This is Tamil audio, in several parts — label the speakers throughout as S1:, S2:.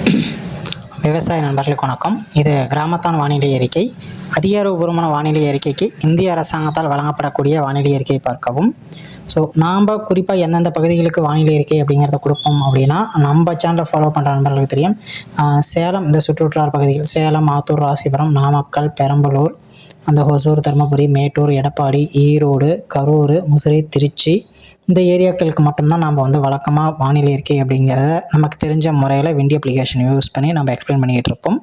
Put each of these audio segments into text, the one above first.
S1: விவசாய நண்பர்களுக்கு வணக்கம். இது கிராமத்தான் வானிலை அறிக்கை. அதிகாரபூர்வமான வானிலை அறிக்கைக்கு இந்திய அரசாங்கத்தால் வழங்கப்படக்கூடிய வானிலை அறிக்கையை பார்க்கவும். ஸோ நாம் குறிப்பாக எந்தெந்த பகுதிகளுக்கு வானிலை இருக்கே அப்படிங்கிறத கொடுப்போம் அப்படின்னா நம்ம சேனலை ஃபாலோ பண்ணுற நண்பர்களுக்கு தெரியும். சேலம் இந்த சுற்றுவட்டார பகுதிகள் சேலம் ஆத்தூர் ராசிபுரம் நாமக்கல் பெரம்பலூர் அந்த ஹொசூர் தருமபுரி மேட்டூர் எடப்பாடி ஈரோடு கரூர் முசிறி திருச்சி இந்த ஏரியாக்களுக்கு மட்டும்தான் நம்ம வந்து வழக்கமாக வானிலை இருக்கை அப்படிங்கிறத நமக்கு தெரிஞ்ச முறையில் விண்டி அப்ளிகேஷன் யூஸ் பண்ணி நம்ம எக்ஸ்பிளைன் பண்ணிக்கிட்டு இருப்போம்.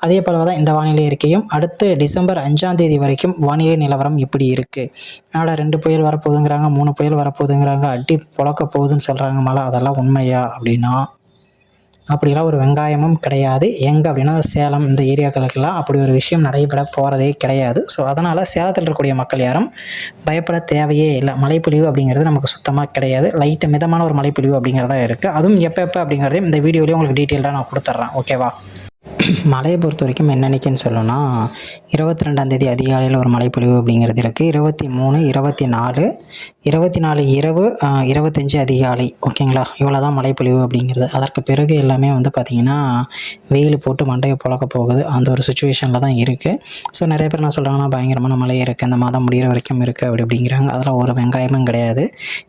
S1: அதே போல தான் இந்த வானிலை அறிக்கையும் அடுத்து டிசம்பர் அஞ்சாம் தேதி வரைக்கும் வானிலை நிலவரம் இப்படி இருக்குது அதனால் ரெண்டு புயல் வரப்போகுதுங்கிறாங்க மூணு புயல் வரப்போகுதுங்கிறாங்க அடி புழக்க போகுதுன்னு சொல்கிறாங்க மழை அதெல்லாம் உண்மையா அப்படின்னா? அப்படிலாம் ஒரு வெங்காயமும் கிடையாது. எங்கே அப்படின்னா சேலம் இந்த ஏரியாக்களுக்கெல்லாம் அப்படி ஒரு விஷயம் நடைபெற போகிறதே கிடையாது. ஸோ அதனால் சேலத்தில் இருக்கக்கூடிய மக்கள் யாரும் பயப்பட தேவையே இல்லை. மழைப்பொழிவு அப்படிங்கிறது நமக்கு சுத்தமாக கிடையாது. லைட்டு மிதமான ஒரு மழைப்பொழிவு அப்படிங்கிறதா இருக்குது அதுவும் எப்போ எப்போ அப்படிங்கிறதையும் இந்த வீடியோலேயும் உங்களுக்கு டீட்டெயில்டாக நான் கொடுத்துட்றேன். ஓகேவா மழையை பொறுத்த வரைக்கும் என்னென்னைக்குன்னு சொல்லணும்னா இருபத்தி ரெண்டாந்தேதி அதிகாலையில் ஒரு மழைப்பொழிவு அப்படிங்கிறது இருக்குது இருபத்தி மூணு இருபத்தி நாலு இருபத்தி நாலு இரவு இருபத்தஞ்சி இருபத்தஞ்சு அதிகாலை. ஓகேங்களா? இவ்வளோ தான் மழைப்பொழிவு அப்படிங்கிறது. அதற்கு பிறகு எல்லாமே வந்து பார்த்திங்கன்னா வெயில் போட்டு மண்டையை புழக்க போகுது. அந்த ஒரு சுச்சுவேஷனில் தான் இருக்குது ஸோ நிறைய பேர் என்ன சொல்கிறாங்கன்னா பயங்கரமான மழை இருக்குது அந்த மாதம் முடிகிற வரைக்கும் இருக்குது அப்படி அப்படிங்கிறாங்க. அதில் ஒரு வெங்காயமும் கிடையாது.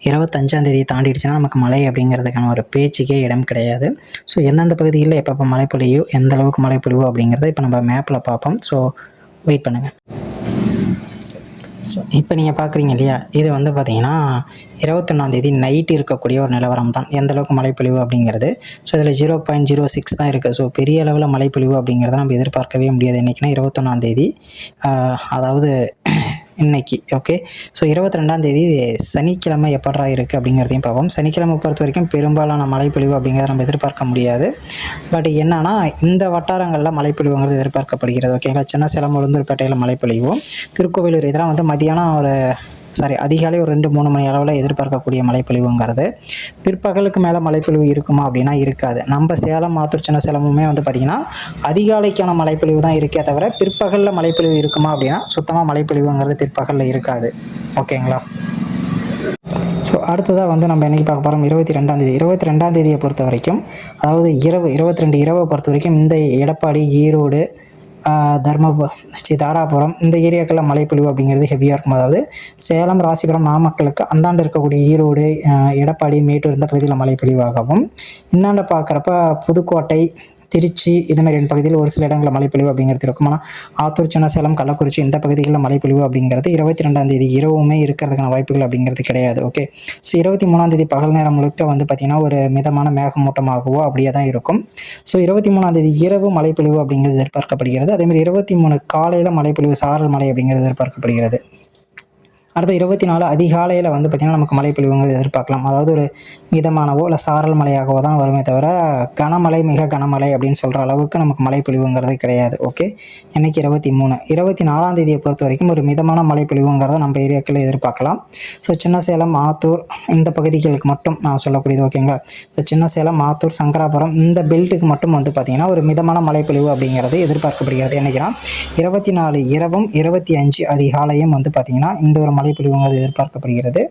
S1: இருபத்தஞ்சாந்தேதி தாண்டிடுச்சுன்னா நமக்கு மழை அப்படிங்கிறதுக்கான ஒரு பேச்சுக்கே இடம் கிடையாது. ஸோ எந்தெந்த பகுதியில் எப்பப்போ மழை பொழியோ எந்த அளவுக்கு மழை மழைப்பொழிவு அப்படிங்கிறத இப்போ நம்ம மேப்பில் பார்ப்போம். ஸோ வெயிட் பண்ணுங்கள் ஸோ இப்போ நீங்கள் பார்க்குறீங்க இல்லையா? இது வந்து பார்த்தீங்கன்னா இருபத்தொன்னாந்தேதி நைட்டு இருக்கக்கூடிய ஒரு நிலவரம் தான். எந்த அளவுக்கு மழைப்பொழிவு அப்படிங்கிறது. ஸோ இதில் ஜீரோ பாயிண்ட் ஜீரோ சிக்ஸ் தான் இருக்குது ஸோ பெரிய அளவில் மழைப்பொழிவு அப்படிங்கிறத நம்ம எதிர்பார்க்கவே முடியாது. என்றைக்குன்னா இருபத்தொன்னாந்தேதி அதாவது இன்னைக்கு ஓகே ஸோ இருபத்தி ரெண்டாந்தேதி சனிக்கிழமை எப்படா இருக்குது அப்படிங்கிறதையும் பார்ப்போம். சனிக்கிழமை பொறுத்த வரைக்கும் பெரும்பாலான மழைப்பொழிவு அப்படிங்கிறத நம்ம எதிர்பார்க்க முடியாது. பட் என்னன்னா இந்த வட்டாரங்களில் மழைப்பொழிவுங்கிறது எதிர்பார்க்கப்படுகிறது ஓகேங்களா சின்ன சேலம் உளுந்தூர்பேட்டையில் மழைப்பொழிவும் திருக்கோவிலூர் இதெல்லாம் வந்து மதியானம் ஒரு சாரி அதிகாலை ஒரு ரெண்டு மூணு மணி அளவில் எதிர்பார்க்கக்கூடிய மழைப்பொழிவுங்கிறது. பிற்பகலுக்கு மேலே மழைப்பொழிவு இருக்குமா அப்படின்னா இருக்காது. நம்ம சேலம் மாத்தூர் சின்ன சேலமுமே வந்து பார்த்திங்கன்னா அதிகாலைக்கான மழைப்பொழிவு தான் இருக்கே தவிர பிற்பகலில் மழைப்பொழிவு இருக்குமா அப்படின்னா சுத்தமாக மழைப்பொழிவுங்கிறது பிற்பகலில் இருக்காது. ஓகேங்களா? ஸோ அடுத்ததாக வந்து நம்ம என்னைக்கு பார்க்க போகிறோம் இருபத்தி ரெண்டாந்தேதி இருபத்தி ரெண்டாந்தேதியை பொறுத்த வரைக்கும் அதாவது இரவு இருபத்தி ரெண்டு இரவை பொறுத்த வரைக்கும் இந்த எடப்பாடி ஈரோடு ஆஹ், ஸ்ரீ தாராபுரம் இந்த ஏரியாக்கெல்லாம் மழைப்பொழிவு அப்படிங்கிறது ஹெவியாக இருக்கும். அதாவது சேலம் ராசிபுரம் நாமக்கலுக்கு அந்தாண்டு இருக்கக்கூடிய ஈரோடு எடப்பாடி மேட்டூர் இந்த பகுதியில் மழைப்பொழிவாகவும் இந்தாண்ட பார்க்குறப்ப புதுக்கோட்டை திருச்சி இது மாதிரி பகுதியில் ஒரு சில இடங்களில் மழைப்பொழிவு அப்படிங்கிறது இருக்கும். ஆனால் ஆத்தூர் சின்ன சேலம் கள்ளக்குறிச்சி இந்த பகுதிகளில் மழைப்பொழிவு அப்படிங்கிறது இருபத்தி ரெண்டாம் தேதி இரவுமே இருக்கிறதுக்கான வாய்ப்புகள் அப்படிங்கிறது கிடையாது. ஓகே ஸோ இருபத்தி மூணாம் தேதி பகல் நேரம் முழுக்க வந்து பார்த்திங்கன்னா ஒரு மிதமான மேகமூட்டமாகவோ அப்படியே தான் இருக்கும். ஸோ இருபத்தி மூணாம் தேதி இரவு மழைப்பொழிவு அப்படிங்கிறது எதிர்பார்க்கப்படுகிறது. அதேமாதிரி இருபத்தி மூணு காலையில் மழைப்பொழிவு சாரல் மழை அப்படிங்கிறது எதிர்பார்க்கப்படுகிறது. அடுத்த இருபத்தி நாலு அதிகாலையில் வந்து பார்த்திங்கன்னா நமக்கு மழைப்பொழிவுங்கிறது எதிர்பார்க்கலாம். அதாவது ஒரு மிதமானவோ இல்லை சாரல் மழையாகவோ தான் வருமே தவிர கனமழை மிக கனமழை அப்படின்னு சொல்கிற அளவுக்கு நமக்கு மழைப்பொழிவுங்கிறது கிடையாது. ஓகே இன்றைக்கி இருபத்தி மூணு இருபத்தி நாலாம் தேதியை பொறுத்த வரைக்கும் ஒரு மிதமான மழைப்பொழிவுங்கிறத நம்ம ஏரியாக்களில் எதிர்பார்க்கலாம். ஸோ சின்ன சேலம் ஆத்தூர் இந்த பகுதிகளுக்கு மட்டும் நான் சொல்லக்கூடியது ஓகேங்களா இந்த சின்ன சேலம் ஆத்தூர் சங்கராபுரம் இந்த பெல்ட்டுக்கு மட்டும் வந்து பார்த்திங்கன்னா ஒரு மிதமான மழைப்பொழிவு அப்படிங்கிறது எதிர்பார்க்கப்படுகிறது. என்னைக்குன்னா இருபத்தி நாலு இரவும் இருபத்தி அஞ்சு அதிகாலையும் வந்து பார்த்திங்கன்னா இந்த ஒரு மழைப்பொழிவுங்கிறது எதிர்பார்க்கப்படுகிறது.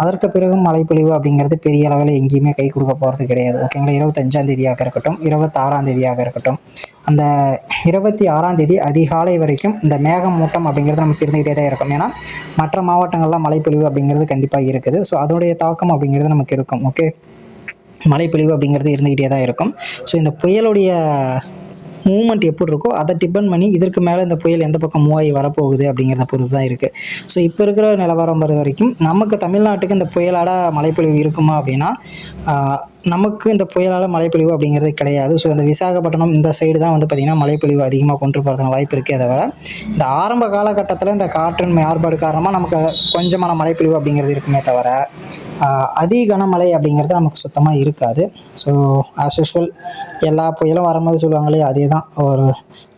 S1: அதற்கு பிறகு மழைப்பொழிவு அப்படிங்கிறது பெரிய அளவில் எங்கேயுமே கை கொடுக்க போகிறது கிடையாது. ஓகேங்களா இருபத்தஞ்சாம் தேதியாக இருக்கட்டும் இருபத்தாறாம் தேதியாக இருக்கட்டும். அந்த இருபத்தி ஆறாம் தேதி அதிகாலை வரைக்கும் இந்த மேகமூட்டம் அப்படிங்கிறது நமக்கு இருந்துக்கிட்டே தான் இருக்கும். ஏன்னா மற்ற மாவட்டங்கள்லாம் மழைப்பொழிவு அப்படிங்கிறது கண்டிப்பாக இருக்குது. ஸோ அதனுடைய தாக்கம் அப்படிங்கிறது நமக்கு இருக்கும். ஓகே மழைப்பொழிவு அப்படிங்கிறது இருந்துக்கிட்டே தான் இருக்கும். ஸோ இந்த புயலுடைய மூமெண்ட் எப்படி இருக்கோ அதை டிபெண்ட் பண்ணி இதற்கு மேலே இந்த புயல் எந்த பக்கம் மூவாகி வரப்போகுது அப்படிங்கிறத பொறுத்து தான் இருக்குது ஸோ இப்போ இருக்கிற நிலவரம் பொறுத்த வரைக்கும் நமக்கு தமிழ்நாட்டுக்கு இந்த புயலால் மழைப்பொழிவு இருக்குமா அப்படின்னா நமக்கு இந்த புயலால் மழைப்பொழிவு அப்படிங்கிறது கிடையாது. ஸோ இந்த விசாகப்பட்டினம் இந்த சைடு தான் வந்து பார்த்திங்கன்னா மழைப்பொழிவு அதிகமாக கொண்டு போகிறதுக்கு வாய்ப்பு இருக்கே தவிர இந்த ஆரம்ப காலகட்டத்தில் இந்த காற்றின் மாறுபாடு காரணமாக நமக்கு கொஞ்சமான மழைப்பொழிவு அப்படிங்கிறது இருக்குமே தவிர அதிக கனமழை அப்படிங்கிறது நமக்கு சுத்தமாக இருக்காது. ஸோ ஆஸ் யூஸ்வல் எல்லா புயலும் வரும்போது சொல்லுவாங்களே அதே தான் ஒரு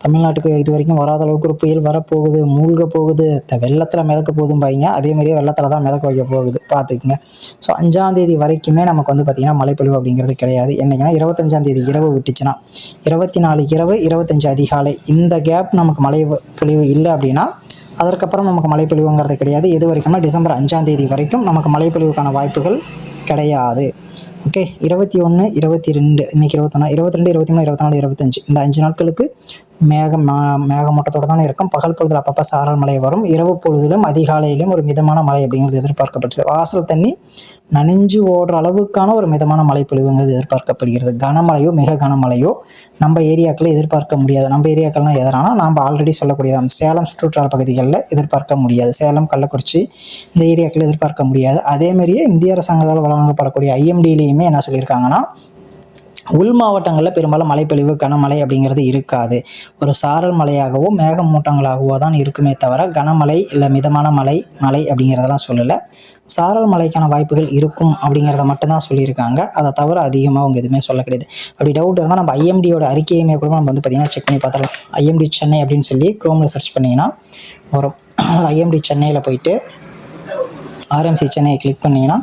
S1: தமிழ்நாட்டுக்கு இது வரைக்கும் வராத அளவுக்கு ஒரு புயல் வரப்போகுது மூழ்க போகுது இந்த வெள்ளத்தில் மிதக்க போகுதும்பாங்க. அதே மாதிரியே வெள்ளத்தில் தான் மிதக்க வைக்க போகுது பார்த்துக்குங்க. ஸோ அஞ்சாந்தேதி வரைக்குமே நமக்கு வந்து பார்த்திங்கன்னா மழைப்பொழிவு அப்படிங்கிறது கிடையாது. என்னைக்குன்னா இருபத்தஞ்சாந்தேதி இரவு விட்டுச்சுன்னா. இருபத்தி நாலு இரவு இருபத்தஞ்சு அதிகாலை. இந்த கேப் நமக்கு மழை பொழிவு இல்லை அப்படின்னா அதற்கப்புறம் நமக்கு மழைப்பொழிவுங்கிறது கிடையாது. எது வரைக்கும்னா டிசம்பர் அஞ்சாம் தேதி வரைக்கும் நமக்கு மழைப்பொழிவுக்கான வாய்ப்புகள் கிடையாது. ஓகே இருபத்தி ஒன்று இருபத்தி ரெண்டு இன்றைக்கி இருபத்தொன்னா இருபத்தி ரெண்டு இருபத்தி மூணு இருபத்தி நாலு இருபத்தஞ்சு. இந்த அஞ்சு நாட்களுக்கு மேகம் மா- மேகமூட்டத்தோடு தான் இருக்கும். பகல் பொழுதில் அப்பப்போ சாரல் மழை வரும். இரவு பொழுதிலும் அதிகாலையிலும் ஒரு மிதமான மழை அப்படிங்கிறது எதிர்பார்க்கப்பட்டது. வாசல் தண்ணி நனைஞ்சு ஓடுற அளவுக்கான ஒரு மிதமான மழை பொழிவுங்கிறது எதிர்பார்க்கப்படுகிறது. கனமழையோ மிக கனமழையோ நம்ம ஏரியாக்களில் எதிர்பார்க்க முடியாது. நம்ம ஏரியாக்கள்லாம் எதனால நாம் ஆல்ரெடி சொல்லக்கூடியது சேலம் சுற்றுவட்டார பகுதிகளில் எதிர்பார்க்க முடியாது. சேலம் கள்ளக்குறிச்சி இந்த ஏரியாக்களில் எதிர்பார்க்க முடியாது. அதேமாரியே இந்திய அரசாங்கத்தால் வழங்கப்படக்கூடிய ஐஎம்டிலையுமே என்ன சொல்லியிருக்காங்கன்னா உள் மாவட்டங்களில் பெரும்பாலும் மழைப்பொழிவு கனமழை அப்படிங்கிறது இருக்காது. ஒரு சாரல் மழையாகவோ மேகமூட்டங்களாகவோ தான் இருக்குமே தவிர கனமழை இல்லை மிதமான மழை மழை அப்படிங்கிறதெல்லாம் சொல்லலை. சாரல் மழைக்கான வாய்ப்புகள் இருக்கும் அப்படிங்கிறத மட்டும்தான் சொல்லியிருக்காங்க. அதை தவிர அதிகமாக அவங்க எதுவுமே சொல்ல கிடையாது. அப்படி டவுட் இருந்தால் நம்ம ஐஎம்டியோட அறிக்கையுமே கூட நம்ம வந்து பார்த்திங்கன்னா செக் பண்ணி பார்த்துடலாம். ஐஎம்டி சென்னை அப்படின்னு சொல்லி க்ரோமில் சர்ச் பண்ணிங்கன்னா வரும். ஐஎம்டி சென்னையில் போயிட்டு ஆர்எம்சி சென்னையை கிளிக் பண்ணிங்கன்னா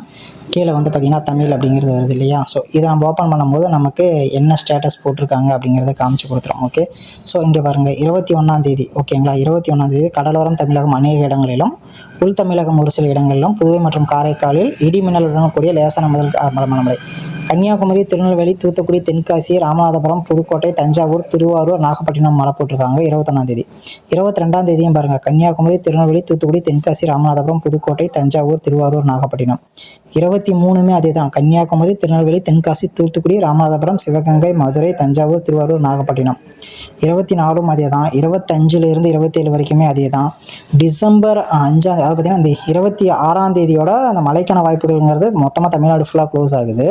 S1: கீழே வந்து பார்த்திங்கன்னா தமிழ் அப்படிங்கிறது வருது இல்லையா? ஸோ இதை நம்ம ஓப்பன் பண்ணும்போது நமக்கு என்ன ஸ்டேட்டஸ் போட்டிருக்காங்க அப்படிங்கிறத காமிச்சு கொடுத்துரும் ஓகே ஸோ இங்கே பாருங்கள் இருபத்தி ஒன்றாந்தேதி ஓகேங்களா இருபத்தி ஒன்றாந்தேதி கடலோரம் தமிழகம் அநேக இடங்களிலும் உள் தமிழகம் ஒரு சில இடங்களிலும் புதுவை மற்றும் காரைக்காலில் இடி மின்னலுடன் கூடிய லேசான முதல் க- மழை கன்னியாகுமரி திருநெல்வேலி தூத்துக்குடி தென்காசி ராமநாதபுரம் புதுக்கோட்டை தஞ்சாவூர் திருவாரூர் நாகப்பட்டினம் மழை போட்டிருக்காங்க இருபத்தொன்னாந்தேதி இருபத்தி ரெண்டாம் தேதியும் பாருங்கள் கன்னியாகுமரி திருநெல்வேலி தூத்துக்குடி தென்காசி ராமநாதபுரம் புதுக்கோட்டை தஞ்சாவூர் திருவாரூர் நாகப்பட்டினம். இருபத்தி மூணுமே அதே தான் கன்னியாகுமரி திருநெல்வேலி தென்காசி தூத்துக்குடி ராமநாதபுரம் சிவகங்கை மதுரை தஞ்சாவூர் திருவாரூர் நாகப்பட்டினம். இருபத்தி நாலும் அதே தான் இருபத்தஞ்சிலிருந்து இருபத்தேழு வரைக்குமே அதே தான் டிசம்பர் அஞ்சாம் அதாவது பார்த்திங்கன்னா இந்த இருபத்தி ஆறாம் தேதியோட அந்த மழைக்கான வாய்ப்புகள்ங்கிறது மொத்தமாக தமிழ்நாடு ஃபுல்லாக க்ளோஸ் ஆகுது.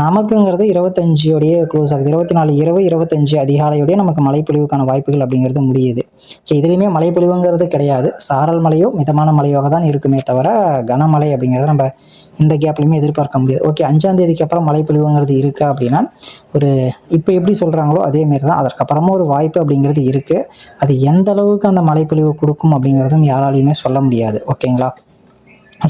S1: நமக்குங்கிறது இருபத்தஞ்சியோடைய க்ளோஸ் ஆகுது. இருபத்தி நாலு இரவு இருபத்தஞ்சு அதிகாலையோடய நமக்கு மழைப்பொழிவுக்கான வாய்ப்புகள் அப்படிங்கிறது முடியுது. ஸோ இதுலேயுமே மழைப்பொழிவுங்கிறது கிடையாது. சாரல் மழையோ மிதமான மழையாக தான் இருக்குமே தவிர கனமழை அப்படிங்கிறத நம்ம இந்த கேப்லையுமே எதிர்பார்க்க முடியாது. ஓகே அஞ்சாம் தேதிக்கு அப்புறம் மழைப்பொழிவுங்கிறது இருக்கா அப்படின்னா ஒரு இப்போ எப்படி சொல்கிறாங்களோ அதேமாரி தான். அதற்கப்புறமா ஒரு வாய்ப்பு அப்படிங்கிறது இருக்குது அது எந்த அளவுக்கு அந்த மழைப்பொழிவு கொடுக்கும் அப்படிங்கிறதும் யாராலையுமே சொல்ல முடியாது. ஓகேங்களா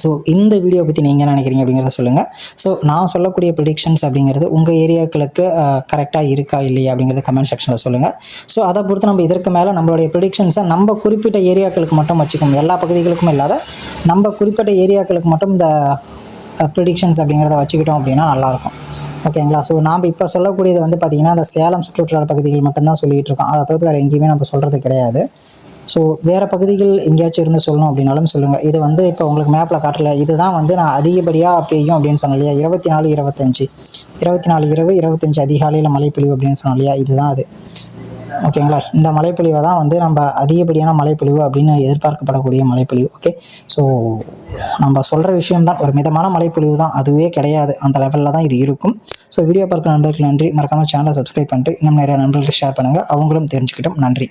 S1: ஸோ இந்த வீடியோ பற்றி நீங்கள் என்ன நினைக்கிறீங்க அப்படிங்கிறத சொல்லுங்கள் ஸோ நான் சொல்லக்கூடிய ப்ரிடிக்ஷன்ஸ் அப்படிங்கிறது உங்கள் ஏரியாக்களுக்கு கரெக்டாக இருக்கா இல்லையா அப்படிங்கிறத கமெண்ட் செக்ஷனில் சொல்லுங்கள் ஸோ அதை பொறுத்து நம்ம இதற்கு மேலே நம்மளுடைய ப்ரிடிக்ஷன்ஸை நம்ம குறிப்பிட்ட ஏரியாக்களுக்கு மட்டும் வச்சுக்கோங்க எல்லா பகுதிகளுக்கும் இல்லாத நம்ம குறிப்பிட்ட ஏரியாக்களுக்கு மட்டும் இந்த ப்ரிடிக்ஷன்ஸ் அப்படிங்கிறத வச்சுக்கிட்டோம் அப்படின்னா நல்லாயிருக்கும் ஓகேங்களா ஸோ நாம் இப்போ சொல்லக்கூடியது வந்து பார்த்திங்கன்னா அந்த சேலம் சுற்றுச்சூழல் பகுதிகள் மட்டும்தான் சொல்லிகிட்டு இருக்கோம். அதை தவிர்த்து வேறு எங்கேயுமே நம்ம சொல்கிறது கிடையாது. ஸோ வேறு பகுதிகள் எங்கேயாச்சும் இருந்து சொல்லணும் அப்படின்னாலும் சொல்லுங்கள் இது வந்து இப்போ உங்களுக்கு மேப்பில் காட்டல. இதுதான் வந்து நான் அதிகப்படியாக பெய்யும் அப்படின்னு சொன்னேன் இல்லையா? இருபத்தி நாலு இருபத்தஞ்சி. இருபத்தி நாலு இரவு இருபத்தஞ்சி அதிகாலையில் மழை பொழிவு அப்படின்னு சொன்னோம் இல்லையா? இதுதான் அது. ஓகேங்களா இந்த மழைப்பொழிவை தான் வந்து நம்ம அதிகப்படியான மழைப்பொழிவு அப்படின்னு எதிர்பார்க்கப்படக்கூடிய மழைப்பொழிவு. ஓகே ஸோ நம்ம சொல்கிற விஷயம் தான் ஒரு மிதமான மழைப்பொழிவு தான். அதுவே கிடையாது. அந்த லெவலில் தான் இது இருக்கும். ஸோ வீடியோ பார்க்குற நண்பர்களுக்கு நன்றி. மறக்காமல் சேனலை சப்ஸ்கிரைப் பண்ணிட்டு இன்னும் நிறைய நண்பர்களுக்கு ஷேர் பண்ணுங்கள் அவங்களும் தெரிஞ்சுக்கிட்டோம். நன்றி.